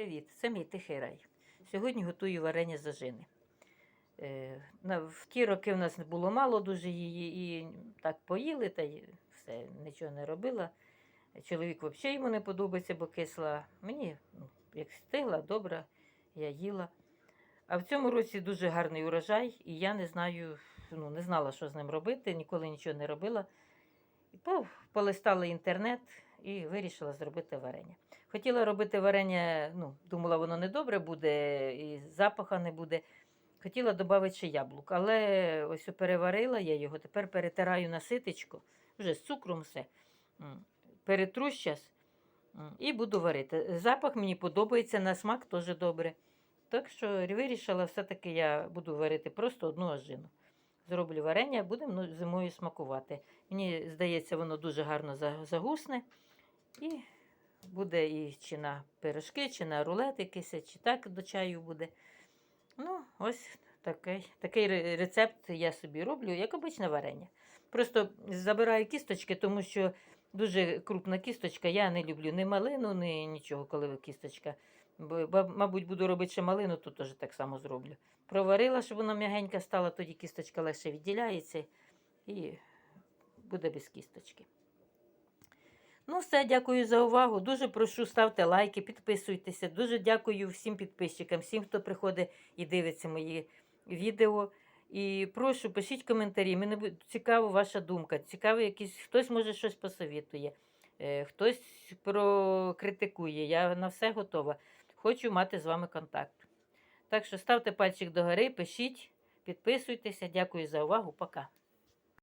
Привіт, це мій тихий рай. Сьогодні готую варення з ожини. Е, В ті роки в нас було мало дуже її, і так поїли, та й все, нічого не робила. Чоловік взагалі йому не подобається, бо кисла. Мені, ну, як стигла, добре, я їла. А в цьому році дуже гарний урожай, і я не знаю, ну, не знала, що з ним робити, ніколи нічого не робила. І полистала інтернет і вирішила зробити варення. Хотіла робити варення, ну, думала, воно не добре буде, і запаха не буде. Хотіла додати ще яблук, але ось переварила я його, тепер перетираю на ситечко, вже з цукром все. Перетру щас і буду варити. Запах мені подобається, на смак теж добре. Так що вирішила, все-таки я буду варити просто одну ожину. Зроблю варення, будемо ну, зимою смакувати. Мені здається, воно дуже гарно загусне. І буде і чи на пирожки, чи на рулет якийсь, чи так до чаю буде. Ну, ось такий, такий рецепт я собі роблю, як обичне варення. Просто забираю кісточки, тому що дуже крупна кісточка. Я не люблю ні малину, ні нічого, коли кісточка. Бо, мабуть, буду робити ще малину, то теж так само зроблю. Проварила, щоб вона м'ягенька стала, тоді кісточка легше відділяється і буде без кісточки. Ну, все, дякую за увагу. Дуже прошу, ставте лайки, підписуйтеся. Дуже дякую всім підписчикам, всім, хто приходить і дивиться мої відео. І прошу, пишіть коментарі. Мені буде цікава ваша думка. Цікаво, якісь хтось може щось посовітує, е, хтось прокритикує. Я на все готова. Хочу мати з вами контакт. Так що ставте пальчик догори, пишіть, підписуйтеся. Дякую за увагу. Пока.